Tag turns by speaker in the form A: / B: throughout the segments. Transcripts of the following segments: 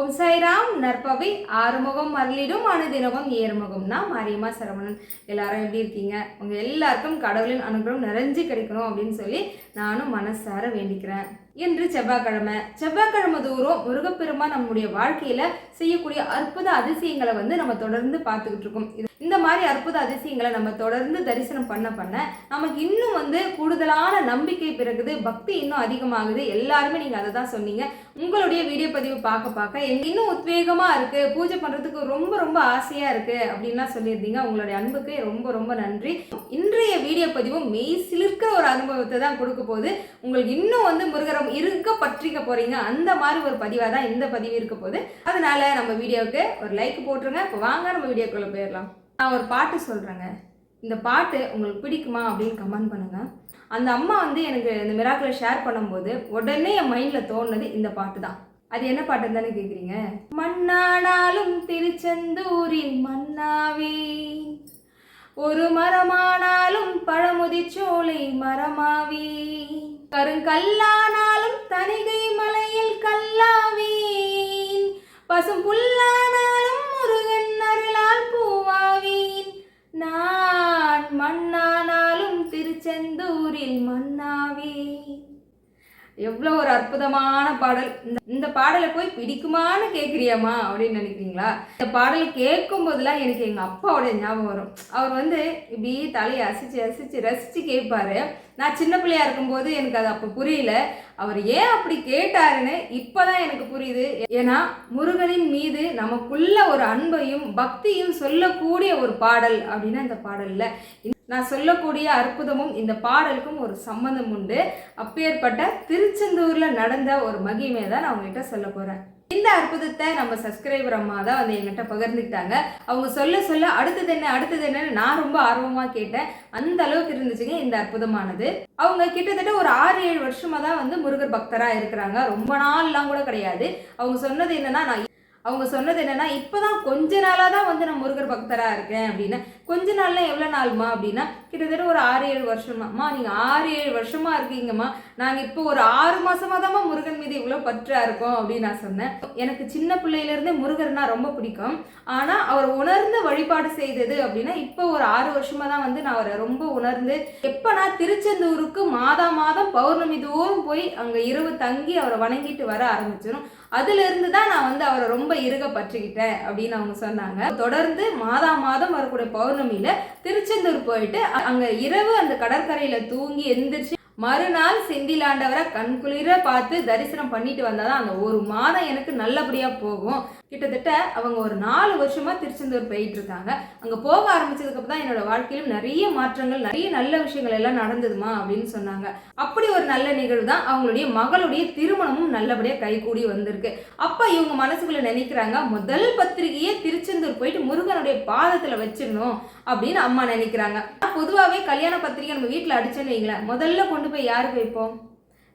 A: ஓம் சாய்ராம் நற்பவை ஆறுமுகம் மரளிடும் அணுதினமும் நான் மாரியம்மா சரவணன். எல்லாரும் எப்படி இருக்கீங்க? உங்கள் எல்லாருக்கும் கடவுளின் அனுகிரகம் நிறைஞ்சு கிடைக்கணும் அப்படின்னு சொல்லி நானும் மனசார வேண்டிக்கிறேன். இன்று செவ்வாய்க்கிழமை. செவ்வாய்க்கிழமை தூரம் முருகப்பெருமா நம்முடைய வாழ்க்கையில் செய்யக்கூடிய அற்புத அதிசயங்களை வந்து நம்ம தொடர்ந்து பார்த்துக்கிட்டு இருக்கோம். இந்த மாதிரி அற்புத அதிசயங்களை நம்ம தொடர்ந்து தரிசனம் பண்ண பண்ண நமக்கு இன்னும் வந்து கூடுதலான நம்பிக்கை பிறகுது பக்தி இன்னும் அதிகமாகுது. எல்லாருமே நீங்கள் அதை தான் சொன்னீங்க. உங்களுடைய வீடியோ பதிவு பார்க்க பார்க்க எனக்கு இன்னும் உத்வேகமாக இருக்குது பூஜை பண்ணுறதுக்கு ரொம்ப ரொம்ப ஆசையாக இருக்குது அப்படின்லாம் சொல்லியிருந்தீங்க. உங்களுடைய அன்புக்கு ரொம்ப ரொம்ப நன்றி. இன்றைய வீடியோ பதிவும் மெய் சிலிர்க்கிற ஒரு அனுபவத்தை தான் கொடுக்க போகுது. உங்களுக்கு இன்னும் வந்து முருகரம் இருக்க பற்றிக்க போகிறீங்க அந்த மாதிரி ஒரு பதிவாக தான் இந்த பதிவு இருக்க போகுது. அதனால நம்ம வீடியோவுக்கு ஒரு லைக் போட்டுருங்க. இப்போ வாங்க நம்ம வீடியோக்குள்ளே போயிடலாம். நான் ஒரு பாட்டு சொல்கிறேங்க இந்த பாட்டு உங்களுக்கு பிடிக்குமா அப்படின்னு கமெண்ட் பண்ணுங்கள் அந்த அம்மா வந்து எனக்கு இந்த மிராக்களை ஷேர் பண்ணும்போது உடனே என் மைண்டில் தோணுனது இந்த பாட்டு தான். அது என்ன பாட்டுன்னு தானே கேட்குறீங்க மண்ணானாலும் திருச்செந்தூரின் மன்னாவே ஒரு மரமானாலும் பழமுதிர்ச்சோலை மரமாவே. கருங்கல்லானாலும் தனிகை மலையில் கல்லாவே பசும் புல்லானாலும் மண்ணானாலும் திருச்செந்தூரில் மண்ணாவே எவ்வளோ ஒரு அற்புதமான பாடல். இந்த இந்த பாடலை போய் பிடிக்குமான்னு கேட்குறியம்மா அப்படின்னு நினைக்கிறீங்களா? இந்த பாடல் கேட்கும் போதெல்லாம் எனக்கு எங்கள் அப்பாவோட ஞாபகம் வரும். அவர் வந்து இப்படி தலையை அசிச்சு அசிச்சு ரசித்து கேட்பாரு. நான் சின்ன பிள்ளையா இருக்கும்போது எனக்கு அது அப்போ புரியல. அவர் ஏன் அப்படி கேட்டாருன்னு இப்போதான் எனக்கு புரியுது. ஏன்னா முருகனின் மீது நமக்குள்ள ஒரு அன்பையும் பக்தியும் சொல்லக்கூடிய ஒரு பாடல் அப்படின்னா இந்த பாடலில். நான் சொல்லக்கூடிய அற்புதமும் இந்த பாடலுக்கும் ஒரு சம்பந்தம் உண்டு. அப்பேற்பட்ட திருச்செந்தூர்ல நடந்த ஒரு மகிமையை தான் நான் உங்ககிட்ட சொல்ல போறேன். இந்த அற்புதத்தை நம்ம சப்ஸ்கிரைபர் அம்மா தான் வந்து என்கிட்ட பகிர்ந்துக்கிட்டாங்க. அவங்க சொல்ல சொல்ல அடுத்தது என்ன அடுத்தது என்னன்னு நான் ரொம்ப ஆர்வமா கேட்டேன். அந்த அளவுக்கு இருந்துச்சுங்க இந்த அற்புதமானது. அவங்க கிட்டத்தட்ட ஒரு ஆறு ஏழு வருஷமா தான் வந்து முருகர் பக்தராக இருக்கிறாங்க. ரொம்ப நாள்லாம் கூட கிடையாது. அவங்க சொன்னது என்னன்னா நான் அவங்க சொன்னது என்னன்னா இப்போதான் கொஞ்ச நாளாக தான் வந்து நான் முருகர் பக்தராக இருக்கேன் அப்படின்னு கொஞ்ச நாள்லாம் எவ்வளோ நாள்மா அப்படின்னா கிட்டத்தட்ட ஒரு ஆறு ஏழு வருஷமாம்மா நீங்கள் ஆறு ஏழு வருஷமாக இருக்கீங்கம்மா. நாங்கள் இப்போ ஒரு ஆறு மாதமாக தாம்மா முருகன் மீது இவ்வளோ பற்றாக இருக்கோம் அப்படின்னு நான் சொன்னேன். எனக்கு சின்ன பிள்ளையிலேருந்தே முருகர்னா ரொம்ப பிடிக்கும். ஆனால் அவர் உணர்ந்து வழிபாடு செய்தது அப்படின்னா இப்போ ஒரு ஆறு வருஷமாக தான் வந்து நான் அவரை ரொம்ப உணர்ந்து எப்போ நான் திருச்செந்தூருக்கு மாதம் மாதம் பௌர்ணமி தோறும் போய் அங்கே இரவு தங்கி அவரை வணங்கிட்டு வர ஆரம்பிச்சிடும் அதுலேருந்து தான் நான் வந்து அவரை ரொம்ப இருக பற்றிக்கிட்டேன் அப்படின்னு அவங்க சொன்னாங்க. தொடர்ந்து மாதா மாதம் வரக்கூடிய பௌர்ணமியில் திருச்செந்தூர் போயிட்டு அங்கே அங்க இரவு அந்த கடற்கரையில தூங்கி எந்திரிச்சு மறுநாள் செந்திலாண்டவரை கண்குளிர பார்த்து தரிசனம் பண்ணிட்டு வந்தாதான் அந்த ஒரு மாதம் எனக்கு நல்லபடியா போகும். கிட்டத்தட்ட அவங்க ஒரு நாலு வருஷமாக திருச்செந்தூர் போயிட்டு இருக்காங்க அங்கே போக ஆரம்பிச்சதுக்கு தான் என்னோட வாழ்க்கையிலும் நிறைய மாற்றங்கள் நிறைய நல்ல விஷயங்கள் எல்லாம் நடந்ததுமா அப்படின்னு சொன்னாங்க. அப்படி ஒரு நல்ல நிகழ்வு தான் அவங்களுடைய மகளுடைய திருமணமும் நல்லபடியாக கைகூடி வந்திருக்கு. அப்போ இவங்க மனசுக்குள்ள நினைக்கிறாங்க முதல் பத்திரிகையே திருச்செந்தூர் போயிட்டு முருகனுடைய பாதத்தில் வச்சிடணும் அப்படின்னு அம்மா நினைக்கிறாங்க. பொதுவாகவே கல்யாண பத்திரிகை நம்ம வீட்டில் அடிச்சோன்னு வைங்களேன் முதல்ல கொண்டு போய் யாருக்கு வைப்போம்?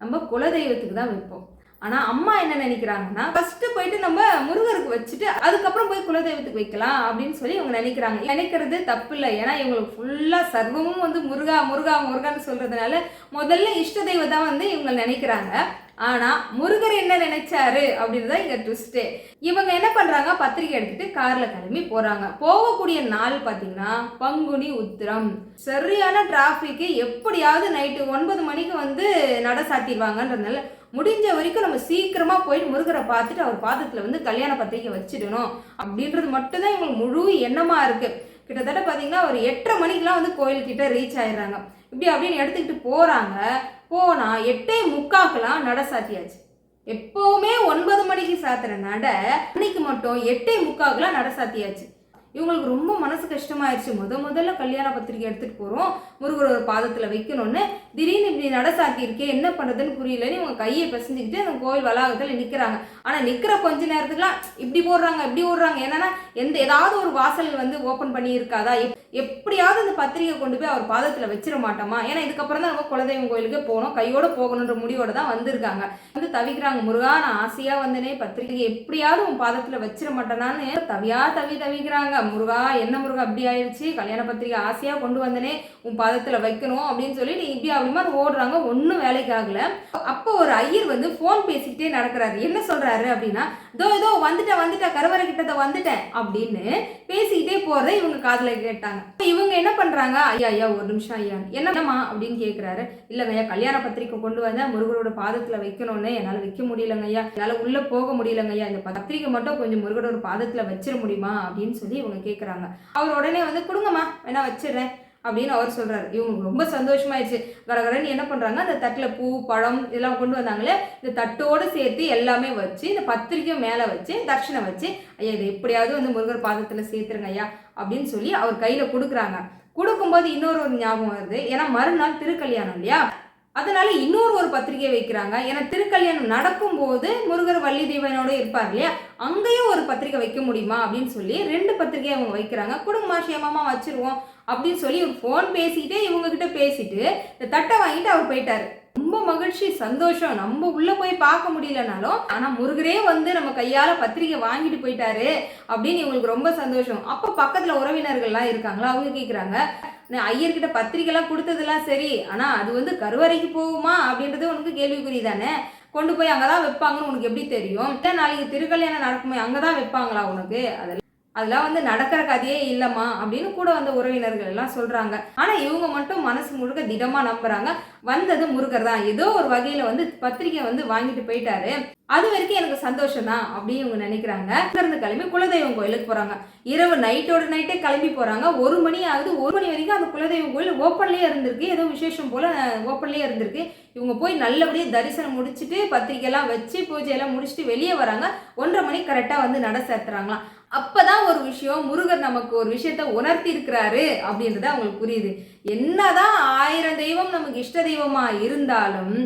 A: நம்ம குலதெய்வத்துக்கு தான் வைப்போம். ஆனா அம்மா என்ன நினைக்கிறாங்கன்னா ஃபர்ஸ்ட் போயிட்டு நம்ம முருகருக்கு வச்சுட்டு அதுக்கப்புறம் போய் குலதெய்வத்துக்கு வைக்கலாம் அப்படின்னு சொல்லி இவங்க நினைக்கிறாங்க. நினைக்கிறது தப்பு இல்லை. ஏன்னா இவங்களுக்கு ஃபுல்லா சர்வமும் வந்து முருகா முருகா முருகான்னு சொல்றதுனால முதல்ல இஷ்ட தெய்வம் தான் வந்து இவங்க நினைக்கிறாங்க. ஆனால் முருகர் என்ன நினைச்சாரு அப்படின்றத இங்கே ட்விஸ்டே இவங்க என்ன பண்ணுறாங்க பத்திரிக்கை எடுத்துட்டு காரில் கிளம்பி போகிறாங்க போகக்கூடிய நாள் பார்த்தீங்கன்னா பங்குனி உத்திரம். சரியான டிராஃபிக்கு எப்படியாவது நைட்டு ஒன்பது மணிக்கு வந்து நட சாத்திடுவாங்கன்றதுனால முடிஞ்ச வரைக்கும் நம்ம சீக்கிரமாக போயிட்டு முருகரை பார்த்துட்டு அவர் பாதத்தில் வந்து கல்யாண பத்திரிக்கை வச்சிடணும் அப்படின்றது மட்டும்தான் இவங்களுக்கு முழு எண்ணமாக இருக்குது கிட்டத்தட்ட பார்த்தீங்கன்னா ஒரு எட்டரை மணிக்கெலாம் வந்து கோயில்கிட்ட ரீச் ஆயிடுறாங்க. இப்படி அப்படின்னு எடுத்துக்கிட்டு போகிறாங்க போனால் எட்டே முக்காக்கெல்லாம் நட சாத்தியாச்சு. எப்போவுமே ஒன்பது மணிக்கு சாத்துற நட அன்னைக்கு மட்டும் எட்டே முக்காக்கெல்லாம் நட சாத்தியாச்சு. இவங்களுக்கு ரொம்ப மனசு கஷ்டமாயிருச்சு. முத முதல்ல கல்யாண பத்திரிக்கை எடுத்துகிட்டு போகிறோம் முருகர் ஒரு பாதத்தில் வைக்கணும்னு திடீர்னு இப்படி நட சாத்தியிருக்கே என்ன பண்ணுறதுன்னு புரியலன்னு இவங்க கையை பிசைஞ்சுக்கிட்டு அந்த கோயில் வளாகத்தில் நிற்கிறாங்க ஆனால் நிற்கிற கொஞ்ச நேரத்துக்குலாம் இப்படி போடுறாங்க இப்படி ஓடுறாங்க என்னன்னா எந்த ஏதாவது ஒரு வாசல் வந்து ஓப்பன் பண்ணி இருக்காதா எப்- எப்படியாவது அந்த பத்திரிக்கை கொண்டு போய் அவர் பாதத்தில் வச்சிட மாட்டோமா? ஏன்னா இதுக்கப்புறம் தான் நம்ம குலதெய்வம் கோயிலுக்கு போகணும். கையோடு போகணுன்ற முடிவோடு தான் வந்திருக்காங்க. வந்து தவிக்கிறாங்க முருகா நான் ஆசையா வந்தனே பத்திரிகை எப்படியாவது உன் பாதத்தில் வச்சிட மாட்டேனான்னு தவியா தவி தவிக்கிறாங்க. முருகா என்ன முருகா அப்படி ஆயிடுச்சு கல்யாண பத்திரிக்கை ஆசையாக கொண்டு வந்தனே உன் பாதத்தில் வைக்கணும் அப்படின்னு சொல்லி நீ இப்படி அப்படிமா ஓடுறாங்க ஒன்றும் வேலைக்கு ஆகல. அப்போ ஒரு ஐயர் வந்து ஃபோன் பேசிக்கிட்டே நடக்கிறாரு. என்ன சொல்றாரு அப்படின்னா இதோ ஏதோ வந்துட்டேன் வந்துட்டேன் கருவறை கிட்டத வந்துட்டேன் அப்படின்னு பேசிக்கிட்டே போறத இவங்க காதுல கேட்டாங்க. இவங்க என்ன பண்றாங்க? ஐயா ஐயா ஒரு நிமிஷம் ஐயா. என்னம்மா? அப்படின்னு கேக்குறாரு. இல்லைங்க ஐயா கல்யாண பத்திரிக்கை கொண்டு வந்தேன் முருகரோட பாதத்துல வைக்கணும்னு என்னால வைக்க முடியலங்க ஐயா. என்னால உள்ள போக முடியலங்க ஐயா. இந்த பத்திரிக்கை மட்டும் கொஞ்சம் முருகரோட பாதத்துல வச்சிட முடியுமா? அப்படின்னு சொல்லி இவங்க கேட்குறாங்க அவர் உடனே வந்து கொடுங்கம்மா வேணா வச்சிடுறேன். அப்படின்னு அவர் சொல்கிறாரு இவங்களுக்கு ரொம்ப சந்தோஷமாயிடுச்சு கடகடன்னு என்ன பண்ணுறாங்க அந்த தட்டில் பூ பழம் இதெல்லாம் கொண்டு வந்தாங்களே இந்த தட்டோடு சேர்த்து எல்லாமே வச்சு இந்த பத்திரிக்கை மேலே வச்சு தட்சிணை வச்சு ஐயா இதை எப்படியாவது வந்து முருகர் பாதத்தில் சேர்த்துருங்க ஐயா அப்படின்னு சொல்லி அவர் கையில் கொடுக்குறாங்க. கொடுக்கும்போது இன்னொரு ஒரு ஞாபகம் வருது. ஏன்னா மறுநாள் திருக்கல்யாணம் இல்லையா? அதனால இன்னொரு ஒரு பத்திரிகை வைக்கிறாங்க. ஏன்னா திருக்கல்யாணம் நடக்கும்போது முருகர் வள்ளி தேவனோட இருப்பார் இல்லையா? அங்கேயும் ஒரு பத்திரிகை வைக்க முடியுமா? அப்படின்னு சொல்லி ரெண்டு பத்திரிகை அவங்க வைக்கிறாங்க. குடும்ப சேமமா வச்சிருவோம். அப்படின்னு சொல்லி ஃபோன் பேசிக்கிட்டே இவங்க கிட்ட பேசிட்டு இந்த தட்டை வாங்கிட்டு அவர் போயிட்டார். ரொம்ப மகிழ்ச்சி சந்தோஷம். நம்ம உள்ள போய் பார்க்க முடியலனாலும் ஆனா முருகரே வந்து நம்ம கையால பத்திரிகை வாங்கிட்டு போயிட்டாரு அப்படின்னு இவங்களுக்கு ரொம்ப சந்தோஷம். அப்ப பக்கத்துல உறவினர்கள்லாம் இருக்காங்களா? அவங்க கேக்குறாங்க ஐயர்கிட்ட பத்திரிக்கைலாம் கொடுத்ததெல்லாம் சரி ஆனா அது வந்து கருவறைக்கு போகுமா? அப்படின்றது உனக்கு கேள்விக்குறி தானே? கொண்டு போய் அங்கதான் வைப்பாங்கன்னு உனக்கு எப்படி தெரியும்? இல்லை நாளைக்கு திருக்கல்யாணம் நடக்குமே அங்கதான் வைப்பாங்களா உனக்கு? அதெல்லாம் அதெல்லாம் வந்து நடக்கிற கதையே இல்லைம்மா அப்படின்னு கூட வந்த உறவினர்கள் எல்லாம் சொல்கிறாங்க ஆனால் இவங்க மட்டும் மனசு முழுக்க திடமாக நம்புகிறாங்க வந்தது முருகர் தான். ஏதோ ஒரு வகையில் வந்து பத்திரிக்கை வந்து வாங்கிட்டு போயிட்டாரு. அது வரைக்கும் எனக்கு சந்தோஷம் தான் அப்படின்னு இவங்க நினைக்கிறாங்க. இருந்து கிளம்பி குலதெய்வம் கோயிலுக்கு போகிறாங்க இரவு நைட்டோட நைட்டே கிளம்பி போகிறாங்க ஒரு மணி ஆகுது. ஒரு மணி வரைக்கும் அந்த குலதெய்வம் கோயில் ஓப்பன்லேயே இருந்திருக்கு. ஏதோ விசேஷம் போல் ஓப்பன்லேயே இருந்திருக்கு. இவங்க போய் நல்லபடியாக தரிசனம் முடிச்சுட்டு பத்திரிக்கைலாம் வச்சு பூஜையெல்லாம் முடிச்சுட்டு வெளியே வராங்க. ஒன்றரை மணி கரெக்டாக வந்து நட சேர்த்துறாங்களாம். அப்பதான் ஒரு விஷயம் முருகர் நமக்கு ஒரு விஷயத்த உணர்த்தி இருக்கிறாரு அப்படின்றது அவங்களுக்கு புரியுது. என்னதான் ஆயிரம் தெய்வம் நமக்கு இஷ்ட தெய்வமா இருந்தாலும்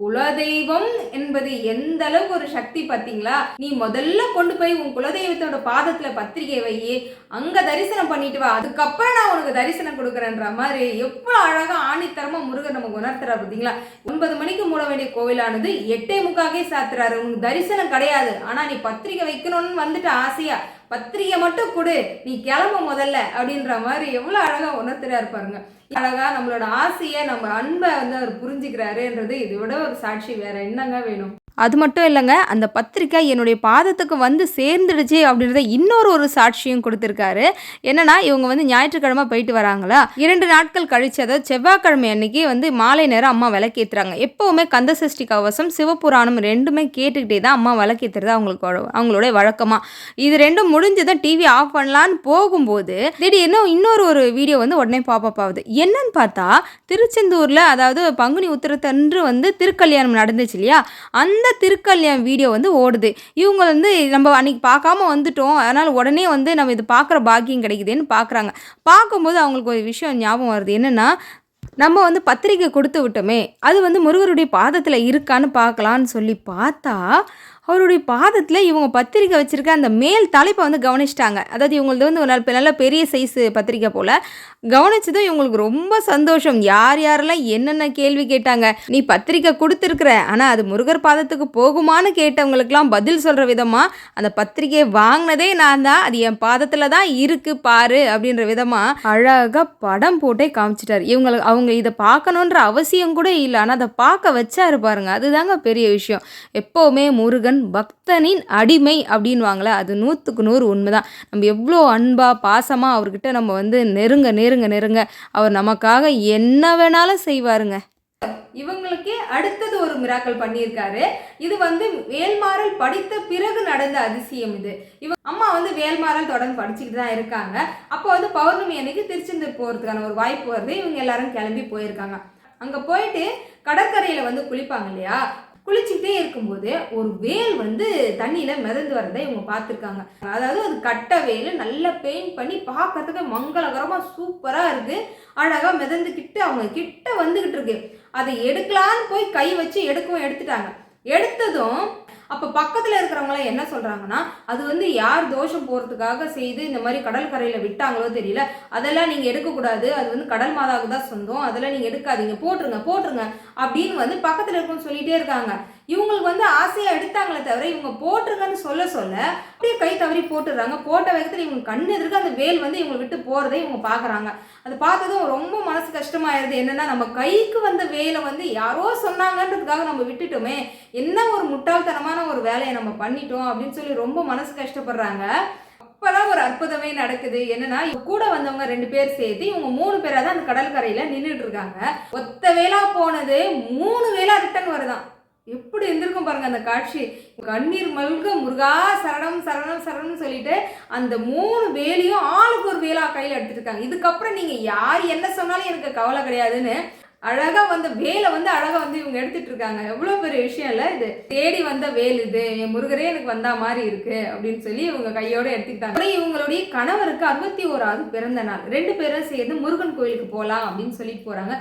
A: குலதெய்வம் என்பது எந்த அளவுக்கு ஒரு சக்தி பார்த்தீங்களா? நீ முதல்ல கொண்டு போய் உன் குலதெய்வத்தோட பாதத்துல பத்திரிகை வை அங்க தரிசனம் பண்ணிட்டு வா அதுக்கப்புறம் நான் உனக்கு தரிசனம் கொடுக்குறேன்ற மாதிரி எவ்வளவு அழகா ஆணித்தரமா முருகர் நமக்கு உணர்த்துறா பார்த்தீங்களா? ஒன்பது மணிக்கு மூட வேண்டிய கோவிலானது எட்டே முக்காகவே சாத்துறாரு. உனக்கு தரிசனம் கிடையாது. ஆனா நீ பத்திரிகை வைக்கணும்னு வந்துட்டு ஆசையா? பத்திரிகை மட்டும் கொடு நீ கிளம்ப முதல்ல அப்படின்ற மாதிரி எவ்வளோ அழகாக உணர்த்துறாரு பாருங்க. அழகாக நம்மளோட ஆசையை நம்ம அன்பை வந்து அவர் புரிஞ்சுக்கிறாருன்றது இதை விட ஒரு சாட்சி வேற என்னங்க வேணும்?
B: அது மட்டும் இல்லைங்க அந்த பத்திரிக்கை என்னுடைய பாதத்துக்கு வந்து சேர்ந்துடுச்சு அப்படின்றத இன்னொரு ஒரு சாட்சியும் கொடுத்துருக்காரு. என்னன்னா இவங்க வந்து ஞாயிற்றுக்கிழமை போயிட்டு வராங்களா? இரண்டு நாட்கள் கழிச்சு அதாவது செவ்வாய்க்கிழமை அன்னைக்கு வந்து மாலை நேரம் அம்மா விளக்கேற்றுறாங்க எப்போவுமே கந்த சஷ்டி கவசம் சிவபுராணம் ரெண்டுமே கேட்டுக்கிட்டே தான் அம்மா விளக்கேற்றுறது அவங்களுக்கு அவங்களுடைய வழக்கமாக இது ரெண்டும் முடிஞ்சதும் டிவி ஆஃப் பண்ணலான்னு போகும்போது திடீர்னு இன்னொரு ஒரு வீடியோ வந்து உடனே பாப்பப் ஆகுது. என்னன்னு பார்த்தா திருச்செந்தூரில் அதாவது பங்குனி உத்திரத்தன்று வந்து திருக்கல்யாணம் நடந்துச்சு இல்லையா? அந்த திருக்கல்யாணம் வீடியோ வந்து ஓடுது? இவங்க வந்து நம்ம அன்றைக்கி பார்க்காம வந்துட்டோம். அதனால் உடனே வந்து நம்ம இது பார்க்குற பாக்கியம் கிடைக்குதுன்னு பார்க்குறாங்க. பார்க்கும்போது அவங்களுக்கு ஒரு விஷயம் ஞாபகம் வருது. என்னென்னா நம்ம வந்து பத்திரிக்கை கொடுத்து விட்டோமே அது வந்து முருகருடைய பாதத்தில் இருக்கான்னு பார்க்கலான்னு சொல்லி பார்த்தா அவருடைய பாதத்தில் இவங்க பத்திரிக்கை வச்சுருக்க அந்த மேல் தலைப்பை வந்து கவனிச்சிட்டாங்க. அதாவது இவங்களது வந்து ஒரு நல்ல- நல்ல பெரிய சைஸு பத்திரிக்கை போல். கவனிச்சதும் இவங்களுக்கு ரொம்ப சந்தோஷம். யார் யாரெல்லாம் என்னென்ன கேள்வி கேட்டாங்க. நீ பத்திரிக்கை கொடுத்துருக்குற ஆனால் அது முருகர் பாதத்துக்கு போகுமான்னு கேட்டவங்களுக்கெல்லாம் பதில் சொல்கிற விதமாக அந்த பத்திரிக்கையை வாங்கினதே நான் தான். அது என் பாதத்தில் தான் இருக்குது பாரு அப்படின்ற விதமாக அழகாக படம் போட்டே காமிச்சிட்டார். இவங்களுக்கு அவங்க இதை பார்க்கணுன்ற அவசியம் கூட இல்லை. ஆனால் அதை பார்க்க வச்சாரு பாருங்க. அதுதாங்க பெரிய விஷயம். எப்போவுமே முருகன் பக்தனின் அடிமை அப்படின்வாங்களே அது நூற்றுக்கு நூறு உண்மைதான். நம்ம எவ்வளோ அன்பாக பாசமாக அவர்கிட்ட நம்ம வந்து நெருங்க நெருங்க நெருங்க அவர் நமக்காக என்ன வேணாலும் செய்வாருங்க.
A: இவங்களுக்கே அடுத்தது ஒரு மிராக்கல் பண்ணியிருக்காரு. இது வந்து வேல்மாறல் படித்த பிறகு நடந்த அதிசயம் இது. இவ அம்மா வந்து வேல்மாறல் தொடர்ந்து படிச்சுக்கிட்டு தான் இருக்காங்க. அப்போ வந்து பௌர்ணமி அன்னைக்கு திருச்செந்தூர் போகிறதுக்கான ஒரு வாய்ப்பு வருது. இவங்க எல்லாரும் கிளம்பி போயிருக்காங்க. அங்கே போயிட்டு கடற்கரையில் வந்து குளிப்பாங்க இல்லையா? குளிச்சுக்கிட்டே இருக்கும்போது ஒரு வேல் வந்து தண்ணியில் மிதந்து வரதை இவங்க பார்த்துருக்காங்க. அதாவது அது கட்டை வேல் நல்லா பெயிண்ட் பண்ணி பார்க்கறதுக்கு மங்களகரமாக சூப்பராக இருக்குது அழகாக மிதந்துக்கிட்டு அவங்க கிட்ட வந்துக்கிட்டு இருக்கு. அதை எடுக்கலான்னு போய் கை வச்சு எடுக்கவும் எடுத்துட்டாங்க. எடுத்ததும் அப்போ பக்கத்தில் இருக்கிறவங்களாம் என்ன சொல்கிறாங்கன்னா அது வந்து யார் தோஷம் போகிறதுக்காக செய்து இந்த மாதிரி கடல் கரையில் விட்டாங்களோ தெரியல. அதெல்லாம் நீங்கள் எடுக்கக்கூடாது. அது வந்து கடல் மாதாவுக்கு தான் சொந்தம். அதெல்லாம் நீங்கள் எடுக்காதீங்க. போட்டுருங்க போட்டுருங்க அப்படின்னு வந்து பக்கத்தில் இருக்கவங்க சொல்லிகிட்டே இருக்காங்க. இவங்களுக்கு வந்து ஆசையாக எடுத்தாங்களே தவிர இவங்க போட்டிருங்கன்னு சொல்ல சொல்ல அப்படியே கை தவறி போட்டுடுறாங்க. போட்ட வேகத்தில் இவங்க கண்ணு எதிர்க்க அந்த வேல் வந்து இவங்களை விட்டு போகிறதை இவங்க பார்க்குறாங்க அது பார்த்ததும் ரொம்ப மனசு கஷ்டமாயிருது. என்னென்னா நம்ம கைக்கு வந்த வேலை வந்து யாரோ சொன்னாங்கன்றதுக்காக நம்ம விட்டுட்டோமே. என்ன ஒரு முட்டாள்தனமான ஒரு வேலையை நம்ம பண்ணிட்டோம் அப்படின்னு சொல்லி ரொம்ப மனசு கஷ்டப்படுறாங்க. அப்போதான் ஒரு அற்புதமே நடக்குது. என்னன்னா இவங்க கூட வந்தவங்க ரெண்டு பேர் சேர்த்து இவங்க மூணு பேராக தான் அந்த கடற்கரையில் நின்றுட்டு இருக்காங்க. ஒத்த வேளா போனது மூணு வேலா ரிட்டர்ன் வருதான். எப்படி இருந்திருக்கும் பாருங்க அந்த காட்சி. கண்ணீர் மல்க முருகா சரணம் சரணம் சரணம் சொல்லிட்டு அந்த மூணு வேலையும் ஆளுக்கு ஒரு வேலா கையில் எடுத்துட்டு இருக்காங்க. இதுக்கப்புறம் நீங்க யார் என்ன சொன்னாலும் எனக்கு கவலை கிடையாதுன்னு அழகாக வந்த வேலை வந்து அழகாக வந்து இவங்க எடுத்துட்டு இருக்காங்க எவ்வளோ பெரிய விஷயம் இல்லை இது. தேடி வந்த வேல் இது. என் முருகரே எனக்கு வந்தா மாதிரி இருக்கு அப்படின்னு சொல்லி இவங்க கையோடு எடுத்துக்கிட்டாங்க. இவங்களுடைய கணவருக்கு அறுபத்தி ஓராவது பிறந்த நாள். ரெண்டு பேரும் சேர்ந்து முருகன் கோயிலுக்கு போகலாம் அப்படின்னு சொல்லிட்டு போகிறாங்க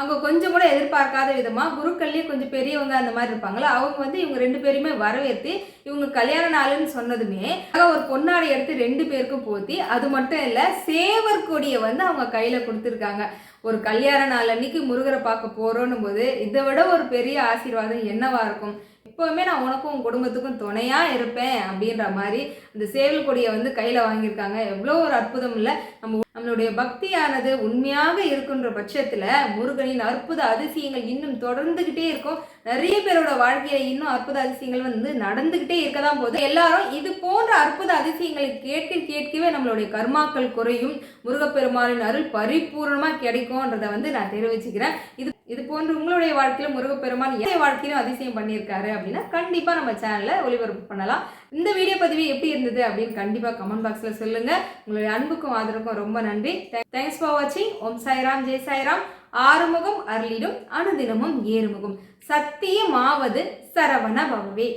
A: அங்கே கொஞ்சம் கூட எதிர்பார்க்காத விதமாக குருக்கள்லேயே கொஞ்சம் பெரியவங்க அந்த மாதிரி இருப்பாங்களா அவங்க வந்து இவங்க ரெண்டு பேருமே வரவேற்று இவங்க கல்யாண நாளுன்னு சொன்னதுமே ஒரு பொன்னாடை எடுத்து ரெண்டு பேருக்கும் போத்தி அது மட்டும் இல்லை சேவர் கொடியை வந்து அவங்க கையில் கொடுத்துருக்காங்க. ஒரு கல்யாண நாள் அன்னைக்கு முருகரை பார்க்க போகிறோன்னும் போது இதை விட ஒரு பெரிய ஆசீர்வாதம் என்னவா இருக்கும்? எப்போவுமே நான் உனக்கும் உன் குடும்பத்துக்கும் துணையாக இருப்பேன் அப்படின்ற மாதிரி இந்த சேவல் கொடியை வந்து கையில் வாங்கியிருக்காங்க. எவ்வளோ ஒரு அற்புதம் இல்லை. நம்ம நம்மளுடைய பக்தியானது உண்மையாக இருக்குன்ற பட்சத்தில் முருகனின் அற்புத அதிசயங்கள் இன்னும் தொடர்ந்துக்கிட்டே இருக்கும். நிறைய பேரோட வாழ்க்கையில இன்னும் அற்புத அதிசயங்கள் வந்து நடந்துக்கிட்டே இருக்க தான் போகுது. எல்லாரும் இது போன்ற அற்புத அதிசயங்களை கேட்க கேட்கவே நம்மளுடைய கர்மாக்கள் குறையும். முருகப்பெருமானின் அருள் பரிபூர்ணமாக கிடைக்கும்ன்றதை வந்து நான் தெரிவிச்சுக்கிறேன். இது இது போன்று உங்களுடைய வாழ்க்கையில முருகப்பெருமான் என் வாழ்க்கையிலும் அதிசயம் பண்ணியிருக்காரு அப்படின்னா கண்டிப்பா நம்ம சேனல்ல ஒளிபரப்பு பண்ணலாம். இந்த வீடியோ பதிவு எப்படி இருந்தது அப்படின்னு கண்டிப்பா கமெண்ட் பாக்ஸ்ல சொல்லுங்க. உங்களுடைய அன்புக்கும் ஆதரவுக்கும் ரொம்ப நன்றி. தேங்க்ஸ் ஃபார் வாட்சிங் ஓம் சாய்ராம் ஜெய் சாய்ராம். ஆறுமுகம் அருளிடும் அனுதினமும் ஏறுமுகம். சத்தியமாவது சரவண பவவே